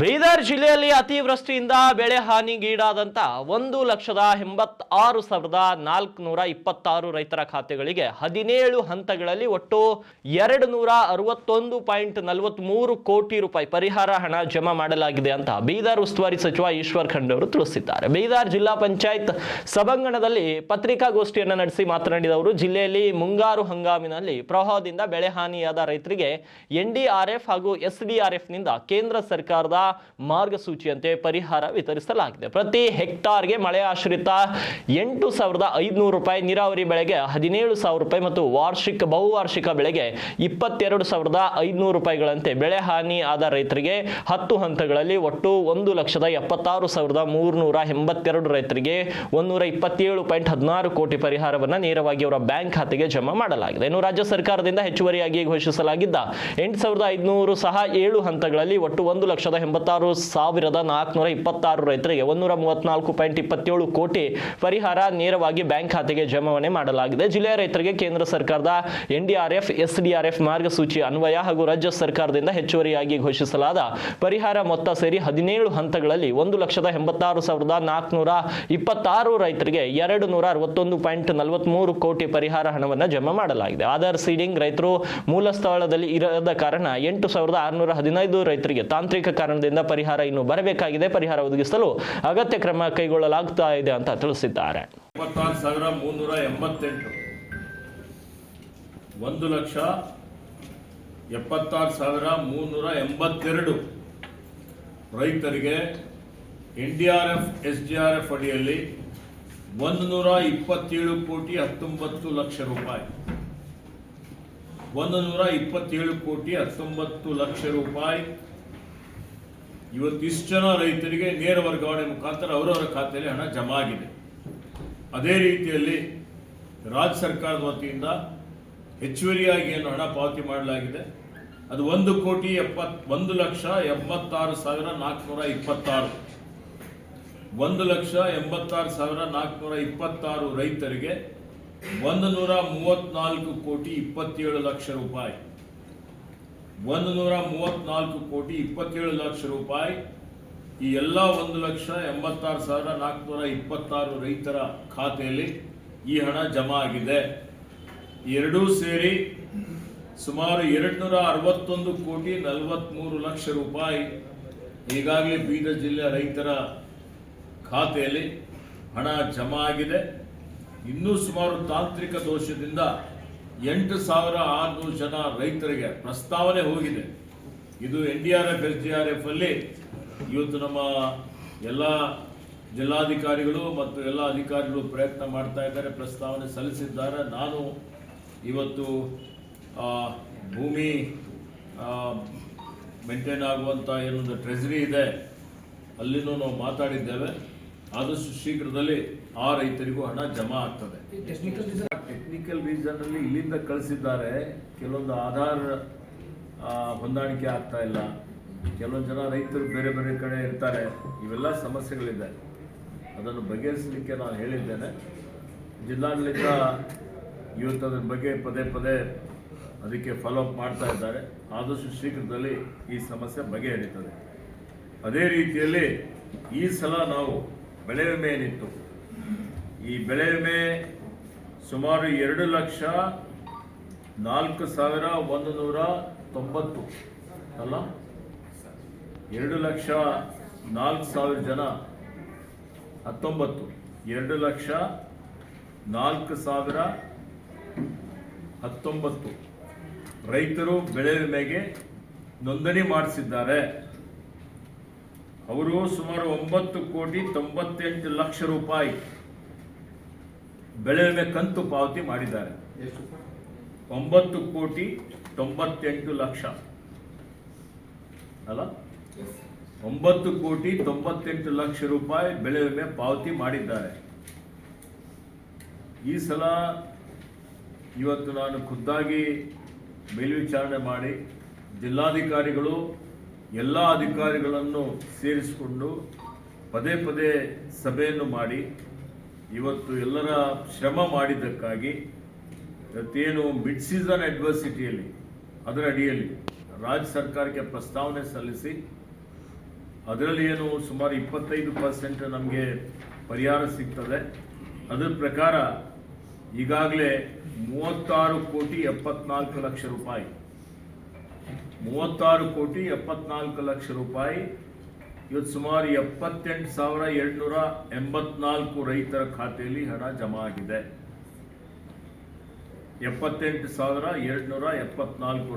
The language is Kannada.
ಬೀದರ್ ಜಿಲ್ಲೆಯಲ್ಲಿ ಅತಿವೃಷ್ಟಿಯಿಂದ ಬೆಳೆ ಹಾನಿಗೀಡಾದಂಥ ಒಂದು ಲಕ್ಷದ ಎಂಬತ್ತಾರು ಸಾವಿರದ ನಾಲ್ಕುನೂರ ಇಪ್ಪತ್ತಾರು ರೈತರ ಖಾತೆಗಳಿಗೆ ಹದಿನೇಳು ಹಂತಗಳಲ್ಲಿ ಒಟ್ಟು ಎರಡು ನೂರ ಅರವತ್ತೊಂದು ಪಾಯಿಂಟ್ ನಲವತ್ಮೂರು ಕೋಟಿ ರೂಪಾಯಿ ಪರಿಹಾರ ಹಣ ಜಮಾ ಮಾಡಲಾಗಿದೆ ಅಂತ ಬೀದರ್ ಉಸ್ತುವಾರಿ ಸಚಿವ ಈಶ್ವರ್ ಖಂಡ್ ಅವರು ತಿಳಿಸಿದ್ದಾರೆ. ಬೀದರ್ ಜಿಲ್ಲಾ ಪಂಚಾಯತ್ ಸಭಾಂಗಣದಲ್ಲಿ ಪತ್ರಿಕಾಗೋಷ್ಠಿಯನ್ನು ನಡೆಸಿ ಮಾತನಾಡಿದ ಅವರು, ಜಿಲ್ಲೆಯಲ್ಲಿ ಮುಂಗಾರು ಹಂಗಾಮಿನಲ್ಲಿ ಪ್ರವಾಹದಿಂದ ಬೆಳೆ ಹಾನಿಯಾದ ರೈತರಿಗೆ ಎನ್ಡಿಆರ್ಎಫ್ ಹಾಗೂ ಎಸ್ಡಿಆರ್ಎಫ್ನಿಂದ ಕೇಂದ್ರ ಸರ್ಕಾರದ ಮಾರ್ಗಸೂಚಿಯಂತೆ ಪರಿಹಾರ ವಿತರಿಸಲಾಗಿದೆ. ಪ್ರತಿ ಹೆಕ್ಟಾರ್ಗೆ ಮಳೆ ಆಶ್ರಿತ ಎಂಟು ಸಾವಿರದ ಐದುನೂರು ರೂಪಾಯಿ ನೀರಾವರಿ ಬೆಳೆಗೆ ಹದಿನೇಳು ಸಾವಿರ ರೂಪಾಯಿ ಮತ್ತು ವಾರ್ಷಿಕ ಬಹುವಾರ್ಷಿಕ ಬೆಳೆಗೆ ಇಪ್ಪತ್ತೆರಡು ಸಾವಿರದ ಐದುನೂರು ರೂಪಾಯಿಗಳಂತೆ ಬೆಳೆ ಹಾನಿ ಆದ ರೈತರಿಗೆ ಹತ್ತು ಹಂತಗಳಲ್ಲಿ ಒಟ್ಟು ಒಂದು ಲಕ್ಷದ ಎಪ್ಪತ್ತಾರು ಸಾವಿರದ ಮೂರುನೂರ ಎಂಬತ್ತೆರಡು ರೈತರಿಗೆ ಒಂದೂರ ಇಪ್ಪತ್ತೇಳು ಪಾಯಿಂಟ್ ಹದಿನಾರು ಕೋಟಿ ಪರಿಹಾರವನ್ನು ನೇರವಾಗಿ ಅವರ ಬ್ಯಾಂಕ್ ಖಾತೆಗೆ ಜಮಾ ಮಾಡಲಾಗಿದೆ. ಇನ್ನು ರಾಜ್ಯ ಸರ್ಕಾರದಿಂದ ಹೆಚ್ಚುವರಿಯಾಗಿ ಘೋಷಿಸಲಾಗಿದ್ದ ಎಂಟು ಸಾವಿರದ ಐದುನೂರು ಸಹ ಏಳು ಹಂತಗಳಲ್ಲಿ ಒಟ್ಟು ಒಂದು ಲಕ್ಷದ ಎಂಬತ್ತಾರು ಸಾವಿರದ ನಾಲ್ಕುನೂರ ಇಪ್ಪತ್ತಾರು ರೈತರಿಗೆ ಒಂದೂರ ಮೂವತ್ನಾಲ್ಕು ಪಾಯಿಂಟ್ ಇಪ್ಪತ್ತೇಳು ಕೋಟಿ ಪರಿಹಾರ ನೇರವಾಗಿ ಬ್ಯಾಂಕ್ ಖಾತೆಗೆ ಜಮಾವಣೆ ಮಾಡಲಾಗಿದೆ. ಜಿಲ್ಲೆಯ ರೈತರಿಗೆ ಕೇಂದ್ರ ಸರ್ಕಾರದ ಎನ್ಡಿಆರ್ಎಫ್, ಎಸ್ಡಿಆರ್ಎಫ್ ಮಾರ್ಗಸೂಚಿ ಅನ್ವಯ ಹಾಗೂ ರಾಜ್ಯ ಸರ್ಕಾರದಿಂದ ಹೆಚ್ಚುವರಿಯಾಗಿ ಘೋಷಿಸಲಾದ ಪರಿಹಾರ ಮೊತ್ತ ಸೇರಿ ಹದಿನೇಳು ಹಂತಗಳಲ್ಲಿ ಒಂದು ಲಕ್ಷದ ಎಂಬತ್ತಾರು ಸಾವಿರದ ನಾಲ್ಕುನೂರ ಇಪ್ಪತ್ತಾರು ರೈತರಿಗೆ ಎರಡು ನೂರ ಅರವತ್ತೊಂದು ಪಾಯಿಂಟ್ ನಲವತ್ಮೂರು ಕೋಟಿ ಪರಿಹಾರ ಹಣವನ್ನು ಜಮಾ ಮಾಡಲಾಗಿದೆ. ಆಧಾರ್ ಸೀಡಿಂಗ್ ರೈತರು ಮೂಲ ಸ್ಥಳದಲ್ಲಿ ಇರದ ಕಾರಣ ಎಂಟು ಸಾವಿರದ ಆರುನೂರ ಹದಿನೈದು ರೈತರಿಗೆ ತಾಂತ್ರಿಕ ಕಾರಣದಿಂದ ಪರಿಹಾರ ಇನ್ನು ಬರಬೇಕಾಗಿದೆ. ಪರಿಹಾರ ಒದಗಿಸಲು ಅಗತ್ಯ ಕ್ರಮ ಕೈಗೊಳ್ಳಲಾಗ್ತಾ ಇದೆ ಅಂತ ತಿಳಿಸಿದ್ದಾರೆ. ಒಂದು ಲಕ್ಷ ಎಪ್ಪತ್ತಾರು ಸಾವಿರ ಮುನ್ನೂರ ಎಂಬತ್ತೆರಡು. ರೈತರಿಗೆ N D R F, S D R F ಅಡಿಯಲ್ಲಿ ಒಂದು ನೂರ ಇಪ್ಪತ್ತೇಳು ಕೋಟಿ ಹತ್ತೊಂಬತ್ತು ಲಕ್ಷ ರೂಪಾಯಿ. ಒಂದು ನೂರ ಇಪ್ಪತ್ತೇಳು ಕೋಟಿ ಹತ್ತೊಂಬತ್ತು ಲಕ್ಷ ರೂಪಾಯಿ ಇವತ್ತಿಷ್ಟು ಜನ ರೈತರಿಗೆ ನೇರ ವರ್ಗಾವಣೆ ಮುಖಾಂತರ ಅವರವರ ಖಾತೆಯಲ್ಲಿ ಹಣ ಜಮಾ ಆಗಿದೆ ಅದೇ ರೀತಿಯಲ್ಲಿ ರಾಜ್ಯ ಸರ್ಕಾರದ ವತಿಯಿಂದ ಹೆಚ್ಚುವರಿಯಾಗಿ ಏನು ಹಣ ಪಾವತಿ ಮಾಡಲಾಗಿದೆ. ಅದು ಒಂದು ಕೋಟಿ ಎಪ್ಪತ್, ಒಂದು ಲಕ್ಷ ಎಂಬತ್ತಾರು ಸಾವಿರ ನಾಲ್ಕುನೂರ ಇಪ್ಪತ್ತಾರು. ಒಂದು ಲಕ್ಷ ಎಂಬತ್ತಾರು ಸಾವಿರ ನಾಲ್ಕುನೂರ ಇಪ್ಪತ್ತಾರು ರೈತರಿಗೆ ಒಂದು ನೂರ ಮೂವತ್ನಾಲ್ಕು ಕೋಟಿ ಇಪ್ಪತ್ತೇಳು ಲಕ್ಷ ರೂಪಾಯಿ. ಒಂದು ನೂರ ಮೂವತ್ನಾಲ್ಕು ಕೋಟಿ ಇಪ್ಪತ್ತೇಳು ಲಕ್ಷ ರೂಪಾಯಿ. ಈ ಎಲ್ಲ ಒಂದು ಲಕ್ಷ ಎಂಬತ್ತಾರು ಸಾವಿರದ ನಾಲ್ಕುನೂರ ಇಪ್ಪತ್ತಾರು ರೈತರ ಖಾತೆಯಲ್ಲಿ ಈ ಹಣ ಜಮಾ ಆಗಿದೆ. ಎರಡೂ ಸೇರಿ ಸುಮಾರು ಎರಡು ನೂರ ಅರವತ್ತೊಂದು ಕೋಟಿ ನಲವತ್ಮೂರು ಲಕ್ಷ ರೂಪಾಯಿ ಈಗಾಗಲೇ ಬೀದರ್ ಜಿಲ್ಲೆಯ ರೈತರ ಖಾತೆಯಲ್ಲಿ ಹಣ ಜಮಾ ಆಗಿದೆ. ಇನ್ನೂ ಸುಮಾರು ತಾಂತ್ರಿಕ ದೋಷದಿಂದ ಎಂಟು ಸಾವಿರ ಆರುನೂರು ಜನ ರೈತರಿಗೆ ಪ್ರಸ್ತಾವನೆ ಹೋಗಿದೆ. ಇದು N D R F, S D R F ಅಲ್ಲಿ ಇವತ್ತು ನಮ್ಮ ಎಲ್ಲ ಜಿಲ್ಲಾಧಿಕಾರಿಗಳು ಮತ್ತು ಎಲ್ಲ ಅಧಿಕಾರಿಗಳು ಪ್ರಯತ್ನ ಮಾಡ್ತಾ ಇದ್ದಾರೆ, ಪ್ರಸ್ತಾವನೆ ಸಲ್ಲಿಸಿದ್ದಾರೆ. ನಾನು ಇವತ್ತು ಭೂಮಿ ಮೇಂಟೈನ್ ಆಗುವಂಥ ಏನೊಂದು ಟ್ರೆಜರಿ ಇದೆ, ಅಲ್ಲಿನೂ ನಾವು ಮಾತಾಡಿದ್ದೇವೆ. ಆದಷ್ಟು ಶೀಘ್ರದಲ್ಲಿ ಆ ರೈತರಿಗೂ ಹಣ ಜಮಾ ಆಗ್ತದೆ. ಟೆಕ್ನಿಕಲ್ ರೀಸನ್ ಅಲ್ಲಿ ಇಲ್ಲಿಂದ ಕಳಿಸಿದ್ದಾರೆ. ಕೆಲವೊಂದು ಆಧಾರ್ ಹೊಂದಾಣಿಕೆ ಆಗ್ತಾ ಇಲ್ಲ. ಕೆಲವೊಂದು ಜನ ರೈತರು ಬೇರೆ ಬೇರೆ ಕಡೆ ಇರ್ತಾರೆ. ಇವೆಲ್ಲ ಸಮಸ್ಯೆಗಳಿದೆ. ಅದನ್ನು ಬಗೆಹರಿಸಲಿಕ್ಕೆ ನಾನು ಹೇಳಿದ್ದೇನೆ. ಜಿಲ್ಲಾಡಳಿತ ಇವತ್ತು ಅದ್ರ ಬಗ್ಗೆ ಪದೇ ಪದೇ ಅದಕ್ಕೆ ಫಾಲೋ ಅಪ್ ಮಾಡ್ತಾ ಇದ್ದಾರೆ. ಆದಷ್ಟು ಶೀಘ್ರದಲ್ಲಿ ಈ ಸಮಸ್ಯೆ ಬಗೆಹರಿತದೆ. ಅದೇ ರೀತಿಯಲ್ಲಿ ಈ ಸಲ ನಾವು ಬೆಳೆ ವಿಮೆ ಏನಿತ್ತು? ಈ ಬೆಳೆ ವಿಮೆ ಸುಮಾರು ಎರಡು ಲಕ್ಷ ನಾಲ್ಕು ಸಾವಿರ ಒಂದು ನೂರ ತೊಂಬತ್ತು. ಅಲ್ಲ? ಎರಡು ಲಕ್ಷ ನಾಲ್ಕು ಸಾವಿರ ಜನ. ಹತ್ತೊಂಬತ್ತು. ಎರಡು ಲಕ್ಷ ನಾಲ್ಕು ಸಾವಿರ ಹತ್ತೊಂಬತ್ತು. ರೈತರು ಬೆಳೆ ವಿಮೆಗೆ ನೋಂದಣಿ ಮಾಡಿಸಿದ್ದಾರೆ. ಅವರು ಸುಮಾರು ಒಂಬತ್ತು ಕೋಟಿ ತೊಂಬತ್ತೆಂಟು ಲಕ್ಷ ರೂಪಾಯಿ. ಬೆಳೆ ವಿಮೆ ಕಂತು ಪಾವತಿ ಮಾಡಿದ್ದಾರೆ. ಒಂಬತ್ತು ಕೋಟಿ ತೊಂಬತ್ತೆಂಟು ಲಕ್ಷ. ಅಲ್ಲ? ಒಂಬತ್ತು ಕೋಟಿ ತೊಂಬತ್ತೆಂಟು ಲಕ್ಷ ರೂಪಾಯಿ ಬೆಳೆ ವಿಮೆ ಪಾವತಿ ಮಾಡಿದ್ದಾರೆ. ಈ ಸಲ ಇವತ್ತು ನಾನು ಖುದ್ದಾಗಿ ಮೇಲ್ವಿಚಾರಣೆ ಮಾಡಿ ಜಿಲ್ಲಾಧಿಕಾರಿಗಳು ಎಲ್ಲ ಅಧಿಕಾರಿಗಳನ್ನು ಸೇರಿಸಿಕೊಂಡು ಪದೇ ಪದೇ ಸಭೆಯನ್ನು ಮಾಡಿ ಇವತ್ತು ಎಲ್ಲರ ಶ್ರಮ ಮಾಡಿದ್ದಕ್ಕಾಗಿ ಇವತ್ತೇನು ಮಿಡ್ ಸೀಸನ್ ಅಡ್ವರ್ಸಿಟಿಯಲ್ಲಿ, ಅದರ ಅಡಿಯಲ್ಲಿ ರಾಜ್ಯ ಸರ್ಕಾರಕ್ಕೆ ಪ್ರಸ್ತಾವನೆ ಸಲ್ಲಿಸಿ, ಅದರಲ್ಲಿ ಏನು ಸುಮಾರು ಇಪ್ಪತ್ತೈದು ಪರ್ಸೆಂಟ್ ನಮಗೆ ಪರಿಹಾರ ಸಿಗ್ತದೆ. ಅದರ ಪ್ರಕಾರ ಈಗಾಗಲೇ ಮೂವತ್ತಾರು ಕೋಟಿ ಎಪ್ಪತ್ನಾಲ್ಕು ಲಕ್ಷ ರೂಪಾಯಿ, ಮೂವತ್ತಾರು ಕೋಟಿ ಎಪ್ಪತ್ನಾಲ್ಕು ಲಕ್ಷ ರೂಪಾಯಿ ಇವತ್ತು ಸುಮಾರು ಎಪ್ಪತ್ತೆಂಟು ಸಾವಿರ ಏಳ್ನೂರ ಎಂಬತ್ನಾಲ್ಕು ರೈತರ ಖಾತೆಯಲ್ಲಿ ಹಣ ಜಮಾ ಆಗಿದೆ. ಎಪ್ಪತ್ತೆಂಟು ಸಾವಿರ ಏಳ್ನೂರ ಎಪ್ಪತ್ನಾಲ್ಕು